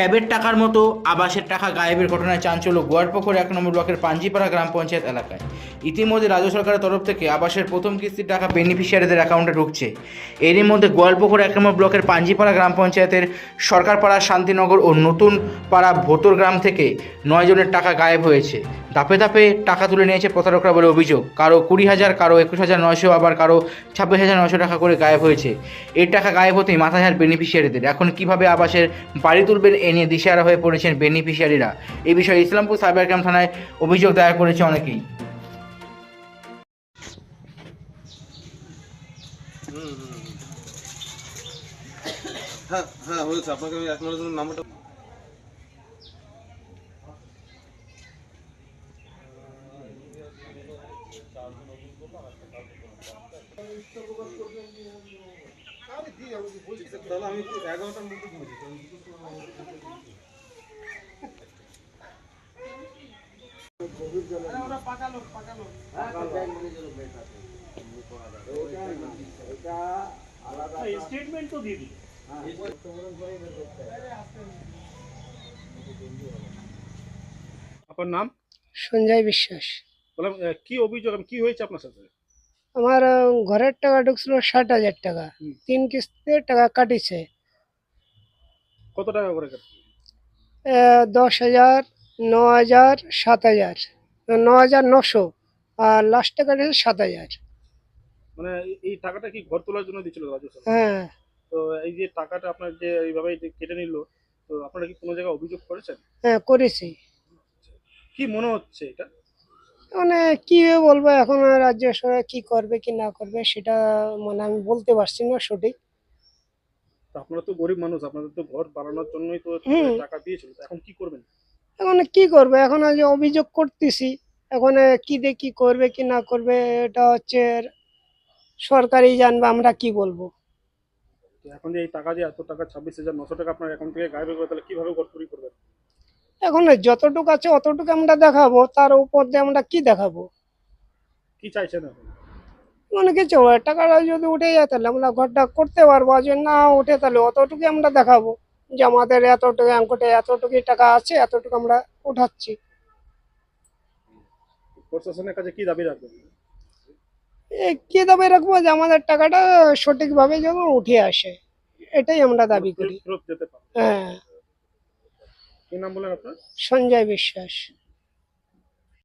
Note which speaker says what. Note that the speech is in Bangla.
Speaker 1: ট্যাবের টাকার মতো আবাসের টাকা গায়েবের ঘটনায় চাঞ্চল্য গোয়ারপুকুর এক নম্বর ব্লকের পাঞ্জিপাড়া গ্রাম পঞ্চায়েত এলাকায়। ইতিমধ্যে রাজ্য সরকারের তরফ থেকে আবাসের প্রথম কিস্তির টাকা বেনিফিশিয়ারিদের অ্যাকাউন্টে ঢুকছে। এরই মধ্যে গোয়ালপুকুর এক নম্বর ব্লকের পাঞ্জিপাড়া গ্রাম পঞ্চায়েতের সরকারপাড়া শান্তিনগর ও নতুন পাড়া ভোতর গ্রাম থেকে নয় জনের টাকা গায়েব হয়েছে। ধাপে ধাপে টাকা তুলে নিয়েছে প্রতারকরা বলে অভিযোগ। কারও কুড়ি হাজার, কারও একুশ হাজার, নয়শো, আবার কারও ছাব্বিশ হাজার, নয়শো টাকা করে গায়েব হয়েছে। এর টাকা গায়েব হতেই মাথা হার বেনিফিশিয়ারিদের এখন কীভাবে আবাসের বাড়ি তুলবেন এ নিয়ে দিশেহারা হয়ে পড়েছেন বেনিফিশিয়ারিরা এই বিষয়ে ইসলামপুর সাইবার ক্রাইম থানায় অভিযোগ দায়ের করেছে অনেকেই।
Speaker 2: হ্যাঁ হ্যাঁ হয়েছে। আপনাকে আমি এক মিনিটের জন্য নাম্বারটা তাহলে আমি এগারোটার মধ্যে পৌঁছি
Speaker 3: স্টেটমেন্ট তো দিয়ে দিই
Speaker 2: আপনার নাম?
Speaker 4: সঞ্জয় বিশ্বাস।
Speaker 2: বললাম কি অভিযোগ কি হয়েছে আপনার সাথে?
Speaker 4: আমার ঘরের টাকা ঢুকছিল ষাট হাজার টাকা। তিন কিস্তিতে টাকা কাটিছে।
Speaker 2: কত টাকা করে কাটছে?
Speaker 4: দশ হাজার ন হাজার সাত হাজার। ন হাজার নশো। আর লাস্টে কাটিছে সাত হাজার।
Speaker 2: মানে এই- টাকাটা কি ঘর তোলার জন্য দিয়েছিল রাজ্য
Speaker 4: হ্যাঁ।
Speaker 2: তো এই যে টাকাটা আপনার যে এইভাবে কেটে নিল তো আপনারা কি কোনো জায়গায় অভিযোগ করেছেন?
Speaker 4: হ্যাঁ করেছি।
Speaker 2: কি মনে হচ্ছে এটা?
Speaker 4: মানে কি বলব এখন রাজ্য সরকার কি করবে কি না করবে সেটা মানে আমি বলতে পারছি না সঠিক।
Speaker 2: তো আপনারা তো গরিব মানুষ আপনাদের তো ঘর বানানোর জন্যই তো। টাকা দিয়েছিল এখন কি করবেন?
Speaker 4: এখন কি করবে এখন আজ অভিযোগ করতেছি এখন কি দিয়ে কি করবে কি না করবে এটা হচ্ছে সরকারই জানবে আমরা কি বলব।
Speaker 2: এখন যে এই টাকা যে এত টাকা ছাব্বিশ হাজার নশো টাকা আপনার অ্যাকাউন্ট থেকে গায়েব হয়ে তাহলে কীভাবে ঘর চুরি করবেন?
Speaker 4: এখন যতটুকু আছে অতটুকু আমরা দেখাবো তার উপর দিয়ে আমরা কি দেখাবো?
Speaker 2: কি চাইছেন
Speaker 4: মানে কিছু টাকাটা যদি উঠে যায় তাহলে আমরা ঘরটা করতে পারব আর যদি না উঠে তাহলে অতটুকু আমরা দেখাবো। যে আমাদের এতটুকু অঙ্কটে এতটুকু টাকা আছে এতটুকু আমরা উঠাচ্ছি।
Speaker 2: প্রশাসনের কাছে কি দাবি রাখবেন?
Speaker 4: এ কি দাবি রাখব? যে আমাদের টাকাটা সঠিকভাবে যেন উঠে আসে। এটাই আমরা দাবি করি।
Speaker 2: ফেরত যেতে নাম বলেন আপনার?
Speaker 4: সঞ্জয় বিশ্বাস।